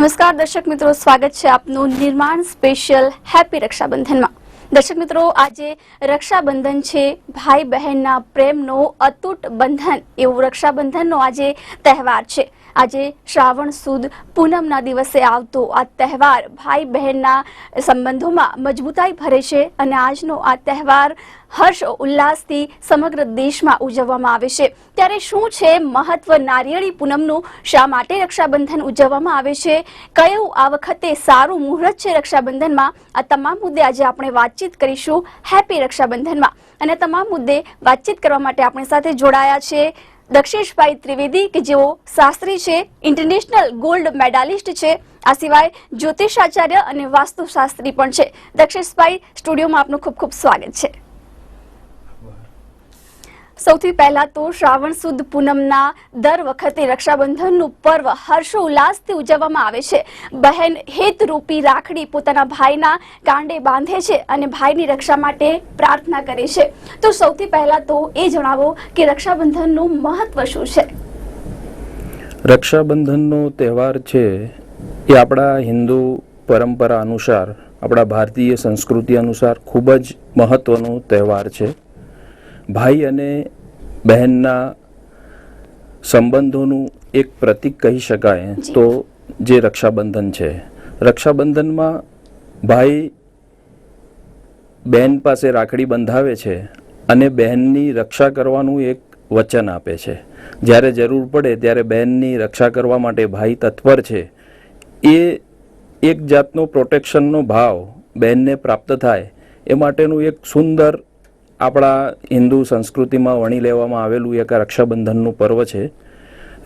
નમસ્કાર, દર્શક મિત્રો, સ્વાગત છે આપનું નિર્માણ સ્પેશિયલ હેપી રક્ષાબંધનમાં. દર્શક મિત્રો, આજે રક્ષાબંધન છે, ભાઈ બહેનના પ્રેમનો અતૂટ બંધન, એવું રક્ષાબંધનનો આજે તહેવાર છે. આજે શ્રાવણ સુદ પૂનમના દિવસે આવતો આ તહેવાર ભાઈ બહેનના સંબંધોમાં મજબૂતાઈ ભરે છે અને આજનો આ તહેવાર હર્ષ ઉલ્લાસથી સમગ્ર દેશમાં ઉજવવામાં આવે છે. ત્યારે શું છે મહત્વ નારિયેળી પૂનમનું? શા માટે રક્ષાબંધન ઉજવવામાં આવે છે? કયું આ વખતે સારું મુહૂર્ત છે રક્ષાબંધનમાં? આ તમામ મુદ્દે આજે આપણે વાતચીત કરીશું હેપી રક્ષાબંધનમાં. અને તમામ મુદ્દે વાતચીત કરવા માટે આપણી સાથે જોડાયા છે દક્ષેશભાઈ ત્રિવેદી, કે જેઓ શાસ્ત્રી છે ઇન્ટરનેશનલ ગોલ્ડ મેડાલિસ્ટ છે, આ સિવાય જ્યોતિષ આચાર્ય અને વાસ્તુશાસ્ત્રી પણ છે. દક્ષેશભાઈ સ્ટુડિયોમાં આપનું ખૂબ ખૂબ સ્વાગત છે. સૌથી પહેલા તો શ્રાવણ સુદ પૂનમના દર વખતે રક્ષાબંધનનું પર્વ હર્ષોલ્લાસથી ઉજવવામાં આવે છે. બહેન હેતરૂપી રાખડી પોતાના ભાઈના કાંડે બાંધે છે અને ભાઈની રક્ષા માટે પ્રાર્થના કરે છે. તો સૌથી પહેલા તો એ જણાવો કે રક્ષાબંધનનું મહત્વ શું છે? રક્ષાબંધનનો તહેવાર છે એ આપણા હિન્દુ પરંપરા અનુસાર, આપણા ભારતીય સંસ્કૃતિ અનુસાર ખૂબ જ મહત્વનો તહેવાર છે. ભાઈ અને બહેનના સંબંધોનું એક પ્રતીક કહી શકાય. તો જે રક્ષાબંધન છે. રક્ષાબંધનમાં ભાઈ બહેન પાસે રાખડી બંધાવે છે અને બહેનની રક્ષા કરવાનું એક વચન આપે છે. જ્યારે જરૂર પડે ત્યારે બહેનની રક્ષા કરવા માટે ભાઈ તત્પર છે. એ એક જાતનો પ્રોટેક્શનનો ભાવ બહેનને પ્રાપ્ત થાય. એ માટેનું એક સુંદર આપણા હિન્દુ સંસ્કૃતિમાં વણી લેવામાં આવેલું એક રક્ષાબંધનનું પર્વ છે.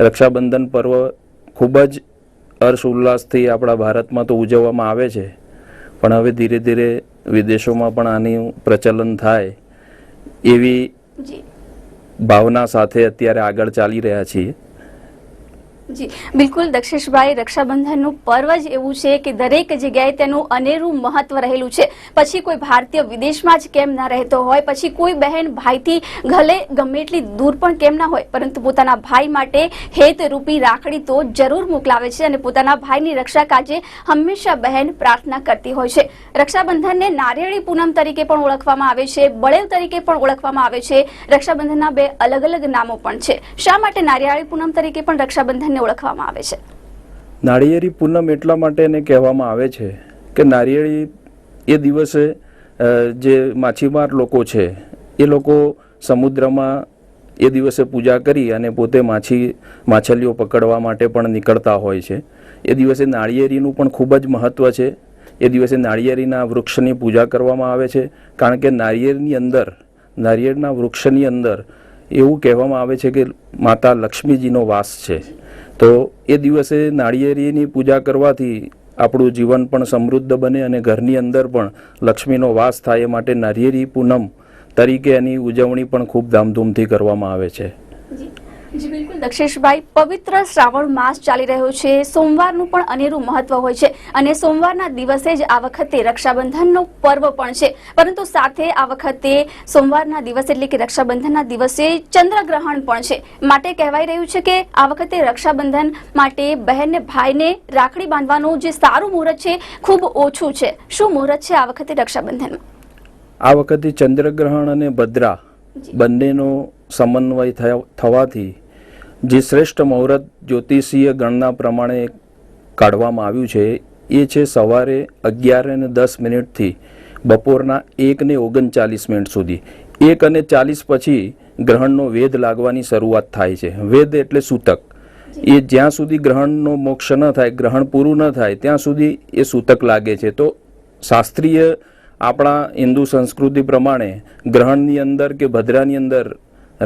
રક્ષાબંધન પર્વ ખૂબ જ હર્ષ ઉલ્લાસથી આપણા ભારતમાં તો ઉજવવામાં આવે છે. પણ હવે ધીરે ધીરે વિદેશોમાં પણ આનું પ્રચલન થાય એવી ભાવના સાથે અત્યારે આગળ ચાલી રહ્યા છીએ. જી, બિલકુલ. દક્ષેશભાઈ, રક્ષાબંધનનું પર્વ જ એવું છે કે દરેક જગ્યાએ તેનું અનેરું મહત્વ રહેલું છે. પછી કોઈ ભારતીય વિદેશમાં જ કેમ ના રહેતો હોય, પછી કોઈ બહેન ભાઈથી ભલે ગમે એટલી દૂર પણ કેમ ના હોય, પરંતુ પોતાના ભાઈ માટે હેતરૂપી રાખડી તો જરૂર મોકલાવે છે અને પોતાના ભાઈની રક્ષા કાજે હંમેશા બહેન પ્રાર્થના કરતી હોય છે. રક્ષાબંધનને નારિયેળી પૂનમ તરીકે પણ ઓળખવામાં આવે છે, બળેવ તરીકે પણ ઓળખવામાં આવે છે. રક્ષાબંધનના બે અલગ અલગ નામો પણ છે. શા માટે નારિયાળી પૂનમ તરીકે પણ રક્ષાબંધનને ઓળખવામાં આવે છે. નાળિયેરી પૂનમ એટલા માટે એને કહેવામાં આવે છે કે નાળિયેરી એ દિવસે જે માછીમાર લોકો છે, એ લોકો સમુદ્રમાં એ દિવસે પૂજા કરી અને પોતે માછી, માછલીઓ પકડવા માટે પણ નીકળતા હોય છે. એ દિવસે નાળિયેરીનું પણ ખૂબ જ મહત્ત્વ છે. એ દિવસે નાળિયેરીના વૃક્ષની પૂજા કરવામાં આવે છે. કારણ કે નાળિયેરની અંદર, નાળિયેરના વૃક્ષની અંદર એવું કહેવામાં આવે છે કે માતા લક્ષ્મીજીનો વાસ છે. તો એ દિવસે નાળિયેરીની પૂજા કરવાથી આપણું જીવન પણ સમૃદ્ધ બને અને ઘરની અંદર પણ લક્ષ્મીનો વાસ થાય એ માટે નારિયેરી પૂનમ તરીકે એની ઉજવણી પણ ખૂબ ધામધૂમથી કરવામાં આવે છે. જી જી બિલકુલ. દક્ષેશભાઈ પવિત્ર શ્રાવણ માસ ચાલી રહ્યો છે. સોમવારનું પણ અનેરું મહત્વ હોય છે. અને સોમવારના દિવસે જ આ વખતે રક્ષાબંધનનો પર્વ પણ છે. પરંતુ સાથે આ વખતે સોમવારના દિવસે એટલે કે રક્ષાબંધનના દિવસે ચંદ્રગ્રહણ પણ છે. માટે કહેવાય રહ્યું છે કે આ વખતે રક્ષાબંધન માટે બહેનને ભાઈને રાખડી બાંધવાનું જે સારું મુહૂર્ત છે ખૂબ ઓછું છે. શું મુહૂર્ત છે આ વખતે રક્ષાબંધનમાં આ વખતે ચંદ્રગ્રહણ અને ભદ્રા બંનેનો સમન્વય થયા- થવાથી જે શ્રેષ્ઠ મુહૂર્ત જ્યોતિષીય ગણના પ્રમાણે કાઢવામાં આવ્યું છે, એ છે સવારે અગિયાર અને દસ મિનિટથી બપોરના એક ને ઓગણચાલીસ મિનિટ સુધી. એક અને ચાલીસ પછી ગ્રહણનો વેદ લાગવાની શરૂઆત થાય છે. વેદ એટલે સૂતક. એ જ્યાં સુધી ગ્રહણનો મોક્ષ ન થાય, ગ્રહણ પૂરું ન થાય, ત્યાં સુધી એ સૂતક લાગે છે. તો શાસ્ત્રીય આપણા હિન્દુ સંસ્કૃતિ પ્રમાણે ગ્રહણની અંદર કે ભદ્રાની અંદર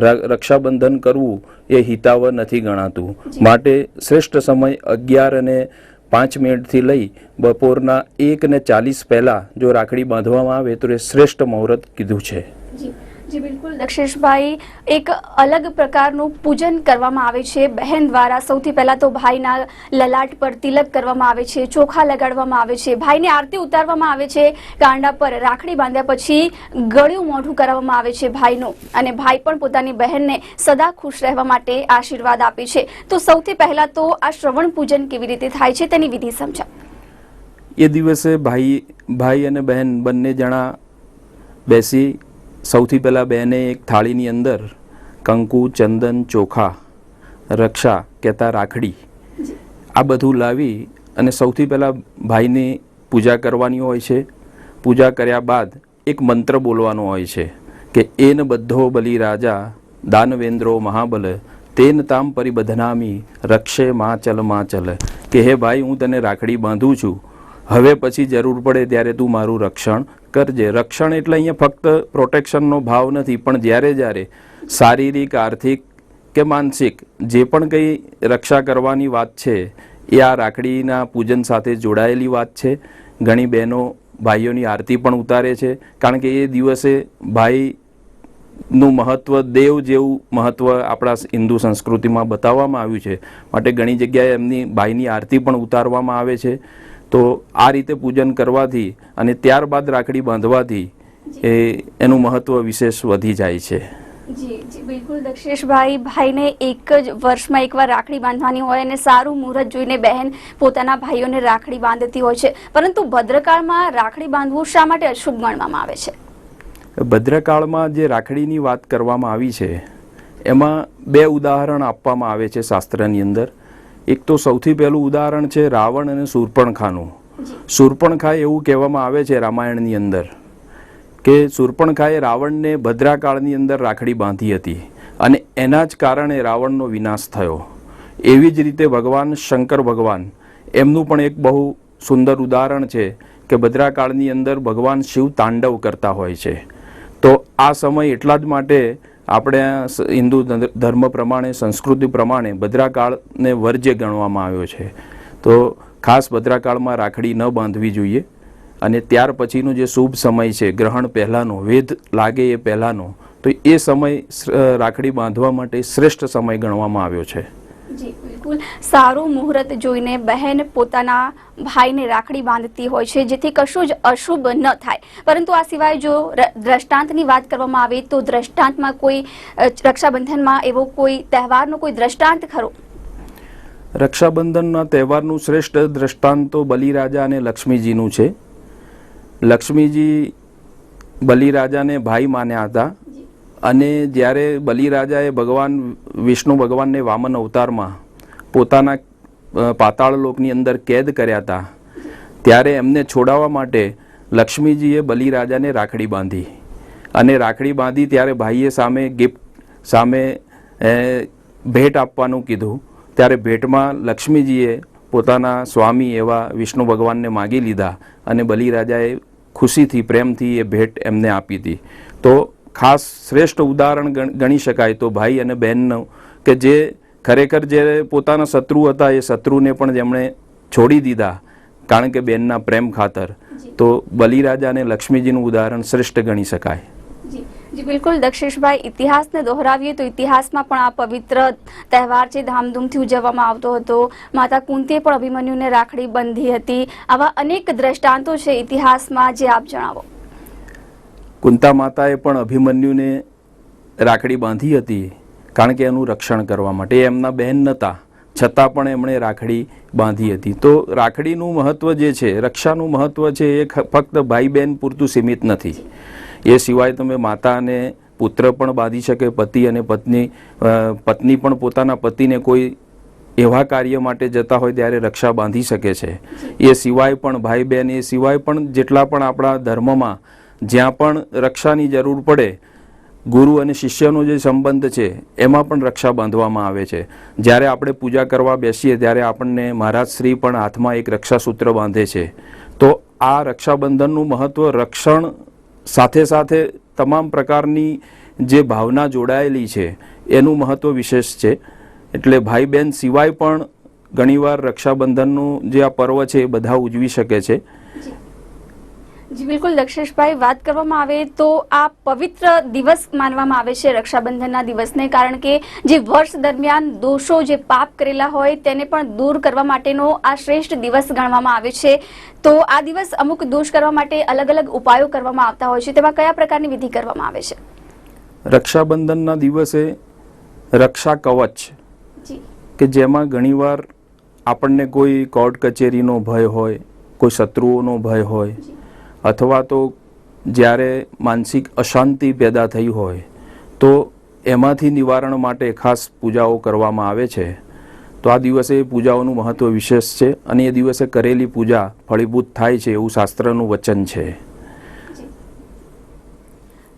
રક્ષાબંધન કરવું એ હિતાવહ નથી ગણાતું. માટે શ્રેષ્ઠ સમય અગિયાર અને પાંચ મિનિટથી લઈ બપોરના એક ને ચાલીસ પહેલાં જો રાખડી બાંધવામાં આવે તો એ શ્રેષ્ઠ મુહૂર્ત કીધું છે. જી બિલકુલ, દક્ષેશભાઈ, એક અલગ પ્રકારનું પૂજન કરવામાં આવે છે. બહેન દ્વારા સૌથી પહેલા તો ભાઈના લલાટ પર તિલક કરવામાં આવે છે, ચોખા લગાડવામાં આવે છે. ભાઈને આરતી ઉતારવામાં આવે છે કાંડા પર રાખડી બાંધ્યા પછી ગળ્યું મોઢું કરાવવામાં આવે છે ભાઈનું. અને ભાઈ પણ પોતાની બહેનને સદા ખુશ રહેવા માટે આશીર્વાદ આપે છે. તો સૌથી પહેલા તો આ શ્રવણ પૂજન કેવી રીતે થાય છે તેની વિધિ સમજા એ દિવસે ભાઈ ભાઈ અને બહેન બંને જણા બેસી સૌથી પહેલાં બહેને એક થાળીની અંદર કંકુ, ચંદન, ચોખા, રક્ષા કહેતા રાખડી આ બધું લાવી અને સૌથી પહેલાં ભાઈની પૂજા કરવાની હોય છે. પૂજા કર્યા બાદ એક મંત્ર બોલવાનો હોય છે કે, એન બધો બલિ રાજા, દાનવેન્દ્રો મહાબલ, તેન તામ પરિબધનામી, રક્ષે માં ચલમાં ચલ કે, હે ભાઈ, હું તને રાખડી બાંધું છું હવે પછી જરૂર પડે ત્યારે તું મારું રક્ષણ કરજે. રક્ષણ એટલે અહીંયા ફક્ત પ્રોટેક્શનનો ભાવ નથી, પણ જ્યારે જ્યારે શારીરિક, આર્થિક કે માનસિક જે પણ કંઈ રક્ષા કરવાની વાત છે, એ આ રાખડીના પૂજન સાથે જોડાયેલી વાત છે. ઘણી બહેનો ભાઈઓની આરતી પણ ઉતારે છે, કારણ કે એ દિવસે ભાઈનું મહત્ત્વ દેવ જેવું મહત્ત્વ આપણા હિન્દુ સંસ્કૃતિમાં બતાવવામાં આવ્યું છે. માટે ઘણી જગ્યાએ એમની ભાઈની આરતી પણ ઉતારવામાં આવે છે. તો આ રીતે પૂજન કરવાથી અને ત્યારબાદ રાખડી બાંધવાથી એ એનું મહત્વ વિશેષ વધી જાય છે. જી જી બિલકુલ દક્ષેશભાઈ ભાઈને એક જ વર્ષમાં એકવાર રાખડી બાંધવાની હોય અને સારું મુહૂર્ત જોઈને બહેન પોતાના ભાઈઓને રાખડી બાંધતી હોય છે. પરંતુ ભદ્રકાળમાં રાખડી બાંધવું શા માટે અશુભ ગણવામાં આવે છે? ભદ્રકાળમાં જે રાખડીની વાત કરવામાં આવી છે એમાં બે ઉદાહરણ આપવામાં આવે છે શાસ્ત્રની અંદર. એક તો સૌથી પહેલું ઉદાહરણ છે રાવણ અને શૂર્પણખાનું શૂર્પણખા એવું કહેવામાં આવે છે રામાયણની અંદર કે શૂર્પણખાએ રાવણને ભદ્રાકાળની અંદર રાખડી બાંધી હતી અને એના જ કારણે રાવણનો વિનાશ થયો. એવી જ રીતે ભગવાન શંકર ભગવાન એમનું પણ એક બહુ સુંદર ઉદાહરણ છે કે ભદ્રાકાળની અંદર ભગવાન શિવ તાંડવ કરતા હોય છે. તો આ સમય એટલા જ માટે આપણે હિન્દુ ધર્મ પ્રમાણે, સંસ્કૃતિ પ્રમાણે ભદ્રાકાળને વર્જ્ય ગણવામાં આવ્યો છે. તો ખાસ ભદ્રાકાળમાં રાખડી ન બાંધવી જોઈએ અને ત્યાર પછીનો જે શુભ સમય છે, ગ્રહણ પહેલાંનો, વેધ લાગે એ પહેલાંનો, તો એ સમય રાખડી બાંધવા માટે શ્રેષ્ઠ સમય ગણવામાં આવ્યો છે. સારું મુહૂર્ત જોઈને બહેન પોતાના ભાઈને રાખડી બાંધતી હોય છે, જેથી કશું જ અશુભ ન થાય. પરંતુ આ સિવાય જો દ્રષ્ટાંતની વાત કરવામાં આવે તો દ્રષ્ટાંતમાં કોઈ રક્ષાબંધનમાં એવો કોઈ તહેવારનો કોઈ દ્રષ્ટાંત ખરો? રક્ષાબંધનના તહેવારનું શ્રેષ્ઠ દ્રષ્ટાંત તો બલિરાજા અને લક્ષ્મીજીનું છે. લક્ષ્મીજી બલિરાજાને ભાઈ માન્યા હતા. અને જ્યારે બલિરાજાએ ભગવાન, વિષ્ણુ ભગવાનને વામન અવતારમાં પોતાના પાતાળ લોકની અંદર કેદ કર્યા હતા, ત્યારે એમને છોડાવવા માટે લક્ષ્મીજીએ બલિરાજાને રાખડી બાંધી. અને રાખડી બાંધી ત્યારે ભાઈએ સામે ગિફ્ટ, સામે ભેટ આપવાનું કીધું. ત્યારે ભેટમાં લક્ષ્મીજીએ પોતાના સ્વામી એવા વિષ્ણુ ભગવાનને માગી લીધા અને બલિરાજાએ ખુશીથી, પ્રેમથી એ ભેટ એમને આપી હતી તો ખાસ શ્રેષ્ઠ ઉદાહરણ ગણી શકાય તો ભાઈ અને બહેનનું કે જે ખરેખર જે પોતાના શત્રુ હતા એ શત્રુને પણ જેમણે છોડી દીધા કારણ કે બહેનના પ્રેમ ખાતર. તો બલિરાજા અને લક્ષ્મીજીનું ઉદાહરણ શ્રેષ્ઠ ગણી શકાય. જી. બિલકુલ. દક્ષેશભાઈ ઇતિહાસને દોહરાવીએ તો ઇતિહાસમાં પણ આ પવિત્ર તહેવાર છે ધામધૂમથી ઉજવવામાં આવતો હતો માતા કુંતીએ પણ અભિમન્યુને રાખડી બંધી હતી. આવા અનેક દ્રષ્ટાંતો છે ઇતિહાસમાં જે આપ જણાવો. કુંતા માતાએ પણ અભિમન્યુને રાખડી બાંધી હતી, કારણ કે એનું રક્ષણ કરવા માટે એમના બહેન નહોતા છતાં પણ એમણે રાખડી બાંધી હતી. તો રાખડીનું મહત્ત્વ જે છે, રક્ષાનું મહત્ત્વ છે, એ ફક્ત ભાઈ બહેન પૂરતું સીમિત નથી. એ સિવાય તમે માતા અને પુત્ર પણ બાંધી શકે, પતિ અને પત્ની પત્ની પણ પોતાના પતિને કોઈ એવા કાર્ય માટે જતા હોય ત્યારે રક્ષા બાંધી શકે છે. એ સિવાય પણ ભાઈ બહેન એ સિવાય પણ જેટલા પણ આપણા ધર્મમાં જ્યાં પણ રક્ષાની જરૂર પડે, ગુરુ અને શિષ્યનો જે સંબંધ છે, એમાં પણ રક્ષા બાંધવામાં આવે છે. જ્યારે આપણે પૂજા કરવા બેસીએ, ત્યારે આપણને મહારાજ શ્રી પણ હાથમાં એક રક્ષાસૂત્ર બાંધે છે. તો આ રક્ષાબંધનનું મહત્ત્વ રક્ષણ સાથે સાથે તમામ પ્રકારની જે ભાવના જોડાયેલી છે, એનું મહત્ત્વ વિશેષ છે. એટલે ભાઈ બહેન સિવાય પણ ઘણીવાર રક્ષાબંધનનું જે આ પર્વ છે, એ બધા ઉજવી શકે છે. જી બિલકુલ દક્ષેશભાઈ વાત કરવામાં આવે તો આ પવિત્ર દિવસ માનવામાં આવે છે રક્ષાબંધનના દિવસને કારણ કે જે વર્ષ દરમિયાન દોષો જે પાપ કરેલા હોય તેને પણ દૂર કરવા માટેનો આ શ્રેષ્ઠ દિવસ ગણવામાં આવે છે. તો આ દિવસ અમુક દોષ કરવા માટે અલગ અલગ ઉપાયો કરવામાં આવતા હોય છે. તેમાં કયા પ્રકારની વિધિ કરવામાં આવે છે? રક્ષાબંધનના દિવસે રક્ષા કવચ કે જેમાં ઘણીવાર આપણને કોઈ કોર્ટ કચેરીનો ભય હોય કોઈ શત્રુઓનો ભય હોય. અથવા તો જ્યારે માનસિક અશાંતિ પેદા થઈ હોય, તો એમાંથી નિવારણ માટે ખાસ પૂજાઓ કરવામાં આવે છે. તો આ દિવસે પૂજાઓનું મહત્ત્વ વિશેષ છે અને એ દિવસે કરેલી પૂજા ફળીભૂત થાય છે એવું શાસ્ત્રનું વચન છે.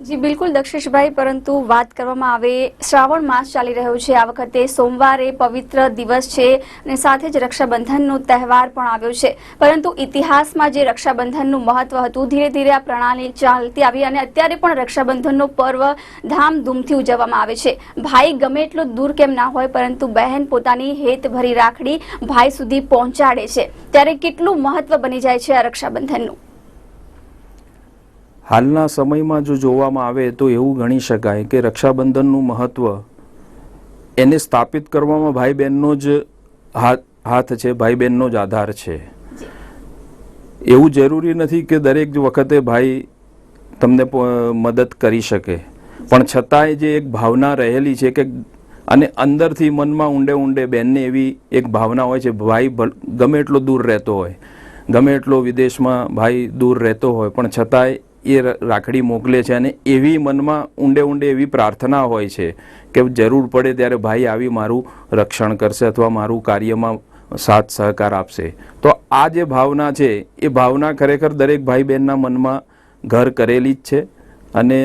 જી, બિલકુલ દક્ષેશભાઈ, પરંતુ વાત કરવામાં આવે, શ્રાવણ માસ ચાલી રહ્યો છે. આ વખતે સોમવારે પવિત્ર દિવસ છે અને સાથે જ રક્ષાબંધનનો તહેવાર પણ આવ્યો છે. પરંતુ ઇતિહાસમાં જે રક્ષાબંધનનું મહત્વ હતું, ધીરે ધીરે આ પ્રણાલી ચાલતી આવી અને અત્યારે પણ રક્ષાબંધનનો પર્વ ધામધૂમથી ઉજવવામાં આવે છે. ભાઈ ગમે એટલો દૂર કેમ ના હોય, પરંતુ બહેન પોતાની હેતભરી રાખડી ભાઈ સુધી પહોંચાડે છે. ત્યારે કેટલું મહત્વ બની જાય છે આ રક્ષાબંધનનું? હાલના સમયમાં જો જોવામાં આવે તો એવું ગણી શકાય કે રક્ષાબંધનનું મહત્ત્વ એને સ્થાપિત કરવામાં ભાઈ બહેનનો જ હાથ છે ભાઈ બહેનનો જ આધાર છે. એવું જરૂરી નથી કે દરેક વખતે ભાઈ તમને મદદ કરી શકે. પણ છતાંય જે એક ભાવના રહેલી છે કે અને અંદરથી મનમાં ઊંડે ઊંડે બહેનને એવી એક ભાવના હોય છે, ભાઈ ગમે એટલો દૂર રહેતો હોય, ગમે એટલો વિદેશમાં ભાઈ દૂર રહેતો હોય, પણ છતાંય એ રાખડી મોકલે છે અને એવી મનમાં ઊંડે ઊંડે એવી પ્રાર્થના હોય છે કે જરૂર પડે ત્યારે ભાઈ આવી મારું રક્ષણ કરશે અથવા મારું કાર્યમાં સાથ સહકાર આપશે. તો આ જે ભાવના છે, એ ભાવના ખરેખર દરેક ભાઈ બહેનના મનમાં ઘર કરેલી જ છે અને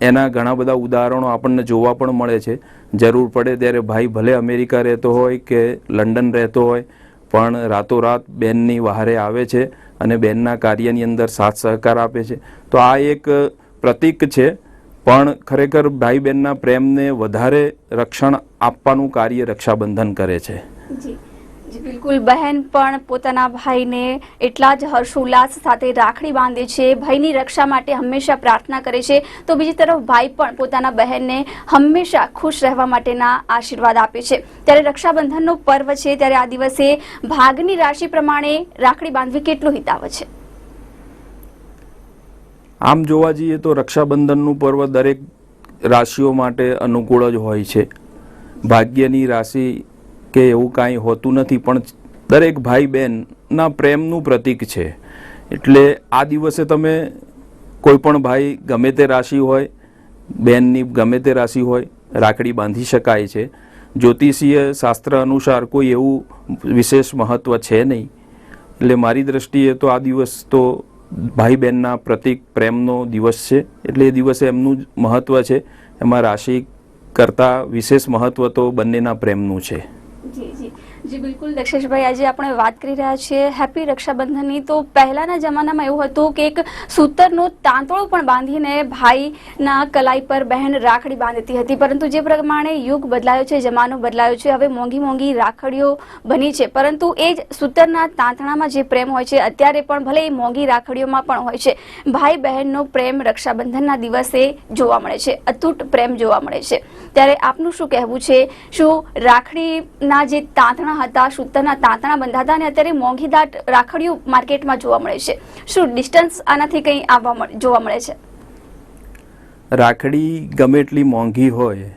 એના ઘણા બધા ઉદાહરણો આપણને જોવા પણ મળે છે. જરૂર પડે ત્યારે ભાઈ ભલે અમેરિકા રહેતો હોય કે લંડન રહેતો હોય, પણ રાતોરાત બેનની વહારે આવે છે અને બહેનના કાર્યની અંદર સાથ સહકાર આપે છે. તો આ એક પ્રતીક છે. પણ ખરેખર ભાઈ બહેનના પ્રેમને વધારે રક્ષણ આપવાનું કાર્ય રક્ષાબંધન કરે છે. બિલકુલ. બહેન પણ પોતાના ભાઈને એટલા જ હર્ષોલ્લાસ સાથે રાખડી બાંધે છે. ભાઈની રક્ષા માટે હંમેશા પ્રાર્થના કરે છે. તો બીજી તરફ ભાઈ પણ પોતાના બહેનને હંમેશા ખુશ રહેવા માટેના આશીર્વાદ આપે છે. ત્યારે રક્ષાબંધનનો પર્વ છે, ત્યારે આ દિવસે ભાગની રાશિ પ્રમાણે રાખડી બાંધવી કેટલું હિતાવ છે? આમ જોવા જઈએ તો રક્ષાબંધનનું પર્વ દરેક રાશિઓ માટે અનુકૂળ જ હોય છે. ભાગ્યની રાશિ કે એવું કાંઈ હોતું નથી, પણ દરેક ભાઈ બહેનના પ્રેમનું પ્રતીક છે. એટલે આ દિવસે તમે કોઈ પણ ભાઈ ગમે તે રાશિ હોય, બહેનની ગમે તે રાશિ હોય, રાખડી બાંધી શકાય છે. જ્યોતિષીય શાસ્ત્ર અનુસાર કોઈ એવું વિશેષ મહત્ત્વ છે નહીં. એટલે મારી દ્રષ્ટિએ તો આ દિવસ તો ભાઈ બહેનના પ્રતિક, પ્રેમનો દિવસ છે. એટલે એ દિવસે એમનું જ મહત્વ છે. એમાં રાશિ કરતાં વિશેષ મહત્ત્વ તો બંનેના પ્રેમનું છે. જી જી જી, બિલકુલ. દક્ષેશભાઈ, આજે આપણે વાત કરી રહ્યા છીએ હેપી રક્ષાબંધનની. તો પહેલાના જમાનામાં એવું હતું કે એક સૂતરનો તાંતળો પણ બાંધીને ભાઈના કલાઈ પર બહેન રાખડી બાંધતી હતી. પરંતુ જે પ્રમાણે યુગ બદલાયો છે, જમાનો બદલાયો છે, હવે મોંઘી મોંઘી રાખડીઓ બની છે. પરંતુ એ જ સૂતરના તાંતણામાં જે પ્રેમ હોય છે, અત્યારે પણ ભલે એ મોંઘી રાખડીઓમાં પણ હોય છે ભાઈ બહેનનો પ્રેમ રક્ષાબંધનના દિવસે જોવા મળે છે, અતૂટ પ્રેમ જોવા મળે છે. ત્યારે આપનું શું કહેવું છે? શું રાખડીના જે તાંતણા હતા સૂતરના તાંતણા બંધાતા અને અત્યારે મોંઘી દાટ રાખડીઓ માર્કેટમાં જોવા મળે છે. શું ડિસ્ટન્સ આનાથી કંઈ આવવા જોવા મળે છે? રાખડી ગમે એટલી મોંઘી હોય,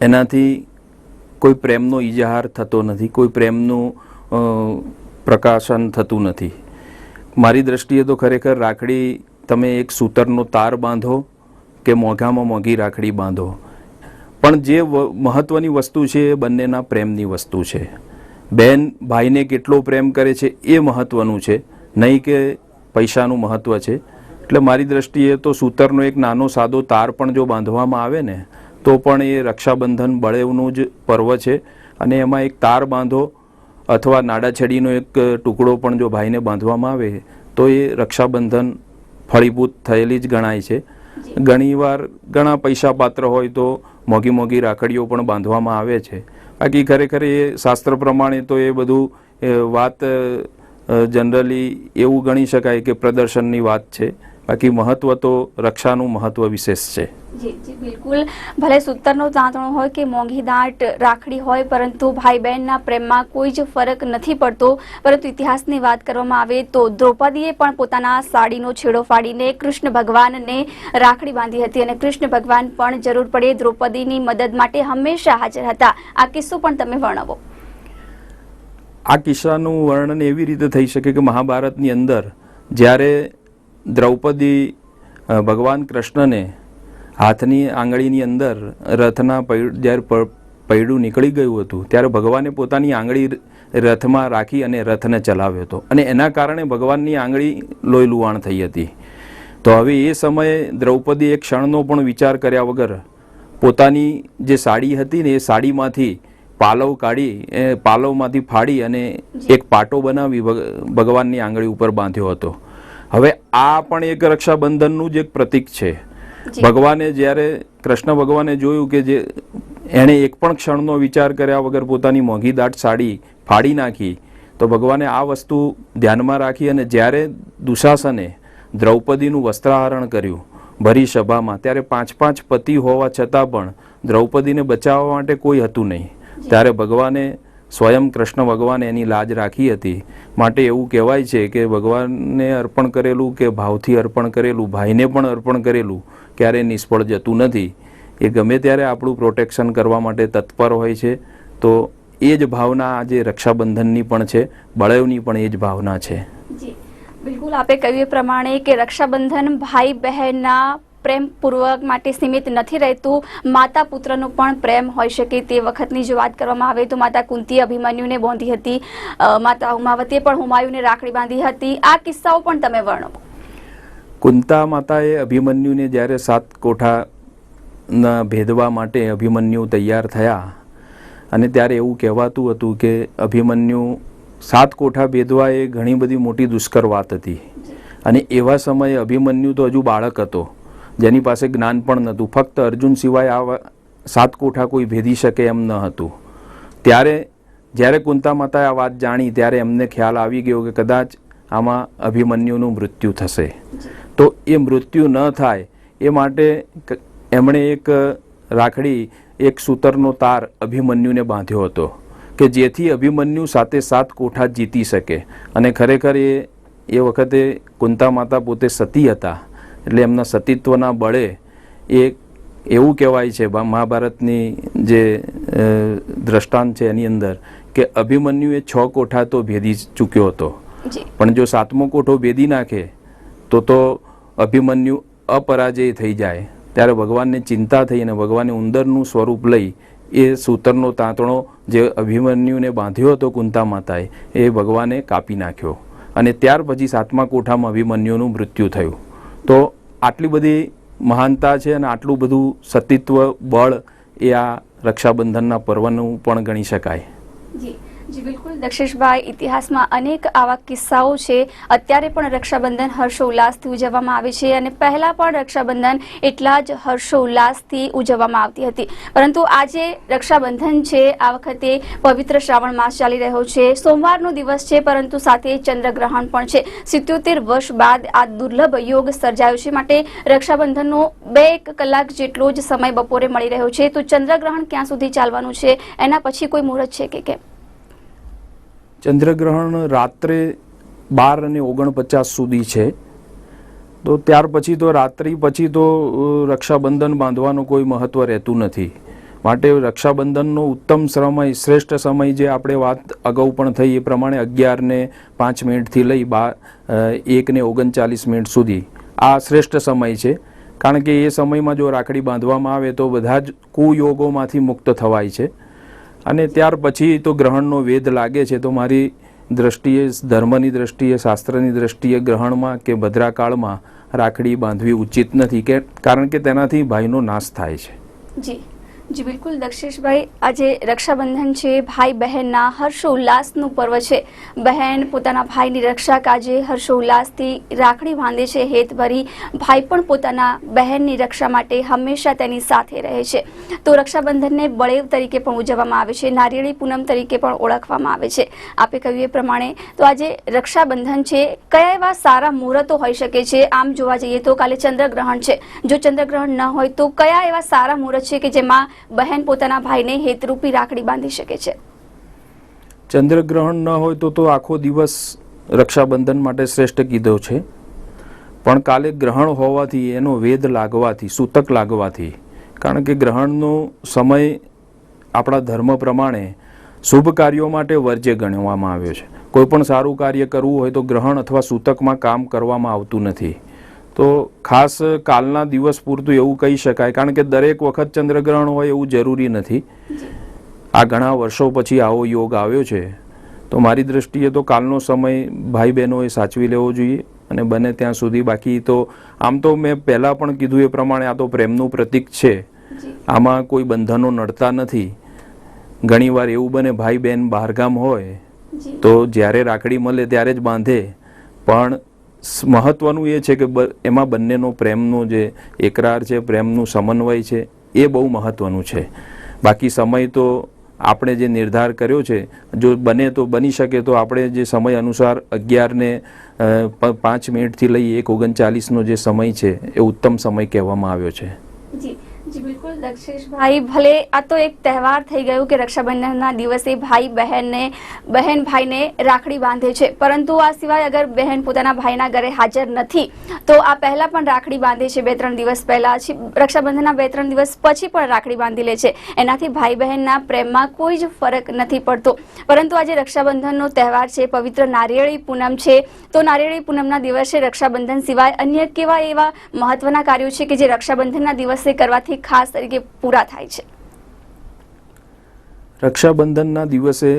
એનાથી કોઈ પ્રેમનો ઇજહાર થતો નથી, કોઈ પ્રેમનું પ્રકાશન થતું નથી. મારી દ્રષ્ટિએ તો ખરેખર રાખડી તમે એક સૂતરનો તાર બાંધો કે મોંઘામાં મોંઘી રાખડી બાંધો. પણ જે મહત્ત્વની વસ્તુ છે એ બંનેના પ્રેમની વસ્તુ છે. બેન ભાઈને કેટલો પ્રેમ કરે છે એ મહત્વનું છે. નહીં કે પૈસાનું મહત્વ છે. એટલે મારી દ્રષ્ટિએ તો સૂતરનો એક નાનો સાદો તાર પણ જો બાંધવામાં આવે ને તો પણ એ રક્ષાબંધન બળેવનું જ પર્વ છે. અને એમાં એક તાર બાંધો અથવા નાડાછડીનો એક ટુકડો પણ જો ભાઈને બાંધવામાં આવે તો એ રક્ષાબંધન ફળીભૂત થયેલી જ ગણાય છે. ઘણીવાર ઘણા પૈસા પાત્ર હોય તો મોંઘી મોંઘી રાખડીઓ પણ બાંધવામાં આવે છે. બાકી ખરેખર એ શાસ્ત્ર પ્રમાણે તો એ બધું વાત જનરલી એવું ગણી શકાય કે પ્રદર્શનની વાત છે. બાકી મહત્વ તો રક્ષાનું મહત્વ વિશેષ છે. જી જી બિલકુલ. ભલે સૂતરનું તાંતણો હોય કે મોંઘી દાંટ રાખડી હોય પરંતુ ભાઈ બહેનના પ્રેમમાં કોઈ જ ફરક નથી પડતો. પરંતુ ઇતિહાસની વાત કરવામાં આવે તો દ્રૌપદીએ પણ પોતાના સાડીનો છેડો ફાડીને કૃષ્ણ ભગવાનને રાખડી બાંધી હતી અને કૃષ્ણ ભગવાન પણ જરૂર પડે દ્રૌપદીની મદદ માટે હંમેશા હાજર હતા. આ કિસ્સો પણ તમે વર્ણવો. આ કિસ્સાનું વર્ણન એવી રીતે થઈ શકે કે મહાભારતની અંદર જ્યારે દ્રૌપદી ભગવાન કૃષ્ણને હાથની આંગળીની અંદર રથના પૈ જ્યારે પૈડું નીકળી ગયું હતું ત્યારે ભગવાને પોતાની આંગળી રથમાં રાખી અને રથને ચલાવ્યો હતો. અને એના કારણે ભગવાનની આંગળી લોહી લુવાણ થઈ હતી. તો હવે એ સમયે દ્રૌપદી એક ક્ષણનો પણ વિચાર કર્યા વગર પોતાની જે સાડી હતી ને એ સાડીમાંથી પાલવ કાઢી એ પાલવમાંથી ફાડી અને એક પાટો બનાવી ભગવાનની આંગળી ઉપર બાંધ્યો હતો. હવે આ પણ એક રક્ષાબંધનનું જ એક પ્રતીક છે. ભગવાને જ્યારે કૃષ્ણ ભગવાને જોયું કે જે એણે એક પણ ક્ષણનો વિચાર કર્યા વગર પોતાની મોંઘી દાટ સાડી ફાડી નાખી તો ભગવાને આ વસ્તુ ધ્યાનમાં રાખી અને જ્યારે દુશાસને દ્રૌપદીનું વસ્ત્રાહરણ કર્યું ભરી સભામાં ત્યારે પાંચ પાંચ પતિ હોવા છતાં પણ દ્રૌપદીને બચાવવા માટે કોઈ હતું નહીં. ત્યારે ભગવાને સ્વયં કૃષ્ણ ભગવાને એની લાજ રાખી હતી. માટે એવું કહેવાય છે કે ભગવાનને અર્પણ કરેલું કે ભાવથી અર્પણ કરેલું, ભાઈને પણ અર્પણ કરેલું ક્યારેય નિષ્ફળ જતું નથી. એ ગમે ત્યારે આપણું પ્રોટેક્શન કરવા માટે તત્પર હોય છે, તો એ જ ભાવના આજે રક્ષાબંધનની પણ છે, બળવની પણ એ જ ભાવના છે. બિલકુલ, આપે કહ્યું એ પ્રમાણે કે રક્ષાબંધન ભાઈ બહેનના પ્રેમપૂર્વક માટે સીમિત નથી રહેતું. માતા પુત્રનો પણ પ્રેમ હોઈ શકે તે વખતની જો વાત કરવામાં આવે તો માતા કુંતી અભિમન્યુને બાંધી હતી. માતા ઉમાવતીએ પણ હુમાયુને રાખડી બાંધી હતી. આ કિસ્સાઓ પણ તમે વર્ણો કુંતા માતાએ અભિમન્યુને જ્યારે સાત કોઠાના ભેદવા માટે અભિમન્યુ તૈયાર થયા અને ત્યારે એવું કહેવાતું હતું કે અભિમન્યુ સાત કોઠા ભેદવા એ ઘણી બધી મોટી દુષ્કર વાત હતી. અને એવા સમયે અભિમન્યુ તો હજુ બાળક હતો. જેની પાસે જ્ઞાન પણ નહોતું. ફક્ત અર્જુન સિવાય આ સાત કોઠા કોઈ ભેદી શકે એમ ન હતું. ત્યારે જ્યારે કુંતા માતાએ આ વાત જાણી, ત્યારે એમને ખ્યાલ આવી ગયો કે કદાચ આમાં અભિમન્યુનું મૃત્યુ થશે. તો એ મૃત્યુ ન થાય, એ માટે એમણે એક રાખડી, એક સૂતરનો તાર અભિમન્યુને બાંધ્યો હતો, કે જેથી અભિમન્યુ સાથે સાત કોઠા જીતી શકે. અને ખરેખર એ એ વખતે કુંતા માતા પોતે સતી હતા. એટલે એમના સતીત્વના બળે એ એવું કહેવાય છે મહાભારતની જે દ્રષ્ટાંત છે એની અંદર કે અભિમન્યુએ છ કોઠા તો ભેદી ચૂક્યો હતો. પણ જો સાતમો કોઠો ભેદી નાખે તો તો અભિમન્યુ અપરાજય થઈ જાય. ત્યારે ભગવાનને ચિંતા થઈ અને ભગવાને ઉંદરનું સ્વરૂપ લઈ એ સૂતરનો તાંતણો જે અભિમન્યુને બાંધ્યો હતો કુંતા માતાએ એ ભગવાને કાપી નાખ્યો. અને ત્યાર પછી સાતમા કોઠામાં અભિમન્યુનું મૃત્યુ થયું. તો આટલી બધી મહાનતા છે અને આટલું બધું સતીત્વ, બળ એ આ રક્ષાબંધનના પર્વનું પણ ગણી શકાય. જી. જી, બિલકુલ. દક્ષેશભાઈ, ઇતિહાસમાં અનેક આવા કિસ્સાઓ છે. અત્યારે પણ રક્ષાબંધન હર્ષોલ્લાસથી ઉજવવામાં આવે છે અને પહેલા પણ રક્ષાબંધન એટલા જ હર્ષોલ્લાસથી ઉજવવામાં આવતી હતી. પરંતુ આજે રક્ષાબંધન છે. આ વખતે પવિત્ર શ્રાવણ માસ ચાલી રહ્યો છે. સોમવારનો દિવસ છે, પરંતુ સાથે ચંદ્રગ્રહણ પણ છે. સિત્યોતેર વર્ષ બાદ આ દુર્લભ યોગ સર્જાયો છે. માટે રક્ષાબંધનનો બે એક કલાક જેટલો જ સમય બપોરે મળી રહ્યો છે. તો ચંદ્રગ્રહણ ક્યાં સુધી ચાલવાનું છે? એના પછી કોઈ મુહૂર્ત છે કે કેમ? ચંદ્રગ્રહણ રાત્રે બાર અને ઓગણપચાસ સુધી છે. તો ત્યાર પછી તો રાત્રિ પછી તો રક્ષાબંધન બાંધવાનું કોઈ મહત્ત્વ રહેતું નથી. માટે રક્ષાબંધનનો ઉત્તમ સમય, શ્રેષ્ઠ સમય જે આપણે વાત અગાઉ પણ થઈ એ પ્રમાણે અગિયારને પાંચ મિનિટથી લઈ બાર એકને ઓગણચાલીસ મિનિટ સુધી. આ શ્રેષ્ઠ સમય છે. કારણ કે એ સમયમાં જો રાખડી બાંધવામાં આવે તો બધા જ કુયોગોમાંથી મુક્ત થવાય છે. અને ત્યાર પછી તો ગ્રહણનો વેદ લાગે છે, તો મારી દ્રષ્ટિએ, ધર્મની દ્રષ્ટિએ, શાસ્ત્રની દ્રષ્ટિએ ગ્રહણમાં કે ભદ્રાકાળમાં રાખડી બાંધવી ઉચિત નથી, કે કારણ કે તેનાથી ભાઈનો નાશ થાય છે. જી. જી બિલકુલ, દક્ષેશભાઈ, આજે રક્ષાબંધન છે ભાઈ બહેનના હર્ષોલ્લાસનું પર્વ છે. બહેન પોતાના ભાઈની રક્ષા કાજે હર્ષોલ્લાસથી રાખડી બાંધે છે, હેતભરી ભાઈ પણ પોતાના બહેનની રક્ષા માટે હંમેશા તેની સાથે રહે છે. તો રક્ષાબંધનને બળેવ તરીકે પણ ઉજવવામાં આવે છે, નારિયેળી પૂનમ તરીકે પણ ઓળખવામાં આવે છે. આપે કહ્યું એ પ્રમાણે, તો આજે રક્ષાબંધન છે, કયા એવા સારા મુહૂર્તો હોઈ શકે છે? આમ જોવા જઈએ તો કાલે ચંદ્રગ્રહણ છે. જો ચંદ્રગ્રહણ ન હોય તો કયા એવા સારા મુહૂર્ત છે કે જેમાં બહેન પોતાના ભાઈને હેતરૂપી રાખડી બાંધી શકે છે. ચંદ્રગ્રહણ ન હોય તો તો આખો દિવસ રક્ષાબંધન માટે શ્રેષ્ઠ કીધો છે. પણ કાલે ગ્રહણ હોવાથી, એનો વેદ લાગવાથી, સૂતક લાગવાથી, કારણ કે ગ્રહણનો સમય આપણા ધર્મ પ્રમાણે શુભ કાર્યો માટે વર્જ્ય ગણવામાં આવ્યો છે. કોઈ પણ સારું કાર્ય કરવું હોય તો ગ્રહણ અથવા સૂતકમાં કામ કરવામાં આવતું નથી. તો ખાસ કાલના દિવસ પૂરતું એવું કહી શકાય કારણ કે દરેક વખત ચંદ્રગ્રહણ હોય એવું જરૂરી નથી. આ ઘણા વર્ષો પછી આવો યોગ આવ્યો છે. તો મારી દ્રષ્ટિએ તો કાલનો સમય ભાઈ બહેનોએ સાચવી લેવો જોઈએ અને બને ત્યાં સુધી. બાકી તો આમ તો મેં પહેલાં પણ કીધું એ પ્રમાણે આ તો પ્રેમનું પ્રતીક છે. આમાં કોઈ બંધનો નડતા નથી. ઘણીવાર એવું બને ભાઈ બહેન બહારગામ હોય તો જ્યારે રાખડી મળે ત્યારે જ બાંધે. પણ મહત્વનું એ છે કે એમાં બંનેનો પ્રેમનો જે એકરાર છે, પ્રેમનું સમન્વય છે, એ બહુ મહત્વનું છે. બાકી સમય તો આપણે જે નિર્ધાર કર્યો છે, જો બને તો બની શકે તો આપણે જે સમય અનુસાર અગિયારને પાંચ મિનિટથી લઈ એક ઓગણચાલીસનો જે સમય છે, એ ઉત્તમ સમય કહેવામાં આવ્યો છે. જી. જી, બિલકુલ, દક્ષેશભાઈ. ભલે આ તો એક તહેવાર થઈ ગયું કે રક્ષાબંધનના દિવસે ભાઈ બહેનને, બહેન ભાઈને રાખડી બાંધે છે. પરંતુ આ સિવાય અગર બહેન પોતાના ભાઈના ઘરે હાજર નથી, તો આ પહેલા પણ રાખડી બાંધે છે બે ત્રણ દિવસ પહેલા. રક્ષાબંધનના બે ત્રણ દિવસ પછી પણ રાખડી બાંધી લે છે. એનાથી ભાઈ બહેનના પ્રેમમાં કોઈ જ ફરક નથી પડતો. પરંતુ આજે રક્ષાબંધનનો તહેવાર છે, પવિત્ર નારિયેળી પૂનમ છે. તો નારિયેળી પૂનમના દિવસે રક્ષાબંધન સિવાય અન્ય કેવા એવા મહત્વના કાર્યો છે કે જે રક્ષાબંધનના દિવસે કરવાથી ખાસ તરીકે પૂરા થાય છે. રક્ષાબંધનના દિવસે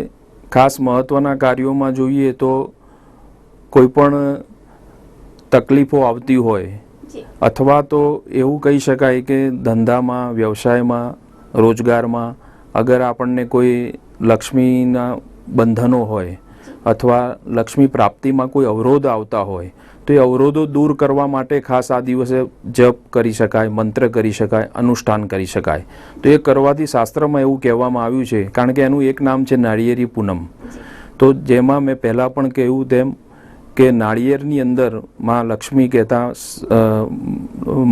ખાસ મહત્ત્વના કાર્યોમાં જોઈએ તો કોઈ પણ તકલીફો આવતી હોય અથવા તો એવું કહી શકાય કે ધંધામાં વ્યવસાયમાં રોજગારમાં અગર આપણને કોઈ લક્ષ્મીના બંધનો હોય અથવા લક્ષ્મી પ્રાપ્તિમાં કોઈ અવરોધ આવતા હોય તો એ અવરોધો દૂર કરવા માટે ખાસ આ દિવસે જપ કરી શકાય, મંત્ર કરી શકાય, અનુષ્ઠાન કરી શકાય. તો એ કરવાથી શાસ્ત્રમાં એવું કહેવામાં આવ્યું છે, કારણ કે એનું એક નામ છે નાળિયેરી પૂનમ. તો જેમાં મેં પહેલાં પણ કહ્યું તેમ કે નાળિયેરની અંદરમાં લક્ષ્મી કહેતા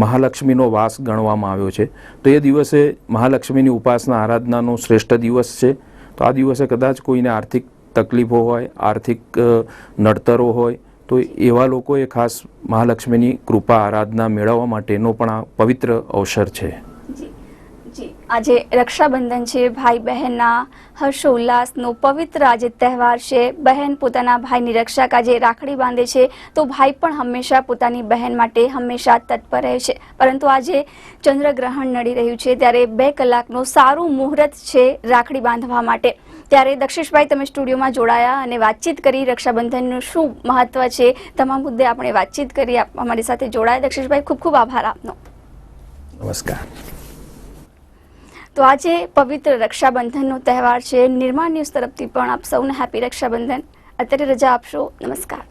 મહાલક્ષ્મીનો વાસ ગણવામાં આવ્યો છે. તો એ દિવસે મહાલક્ષ્મીની ઉપાસના આરાધનાનો શ્રેષ્ઠ દિવસ છે. તો આ દિવસે કદાચ કોઈને આર્થિક તકલીફો હોય, આર્થિક નડતરો હોય તો એવા લોકોએ ખાસ મહાલક્ષ્મીની કૃપા આરાધના મેળવવા માટેનો પણ આ પવિત્ર અવસર છે. આજે રક્ષાબંધન છે ભાઈ બહેનના હર્ષોલ્લાસનો પવિત્ર આજે તહેવાર છે. બહેન પોતાના ભાઈની રક્ષા કાજે રાખડી બાંધે છે. તો ભાઈ પણ હંમેશા પોતાની બહેન માટે હંમેશા તત્પર રહે છે. પરંતુ આજે ચંદ્રગ્રહણ નડી રહ્યું છે, ત્યારે બે કલાકનો સારું મુહૂર્ત છે રાખડી બાંધવા માટે. ત્યારે દક્ષેશભાઈ તમે સ્ટુડિયોમાં જોડાયા અને વાતચીત કરી રક્ષાબંધનનું શું મહત્વ છે તમામ મુદ્દે આપણે વાતચીત કરી આપ અમારી સાથે જોડાયા. દક્ષેશભાઈ ખૂબ ખૂબ આભાર આપનો. નમસ્કાર. તો આજે પવિત્ર રક્ષાબંધનનો તહેવાર છે. નિર્માણ ન્યૂઝ તરફથી પણ આપ સૌને હેપી રક્ષાબંધન. અત્યારે રજા આપશો. નમસ્કાર.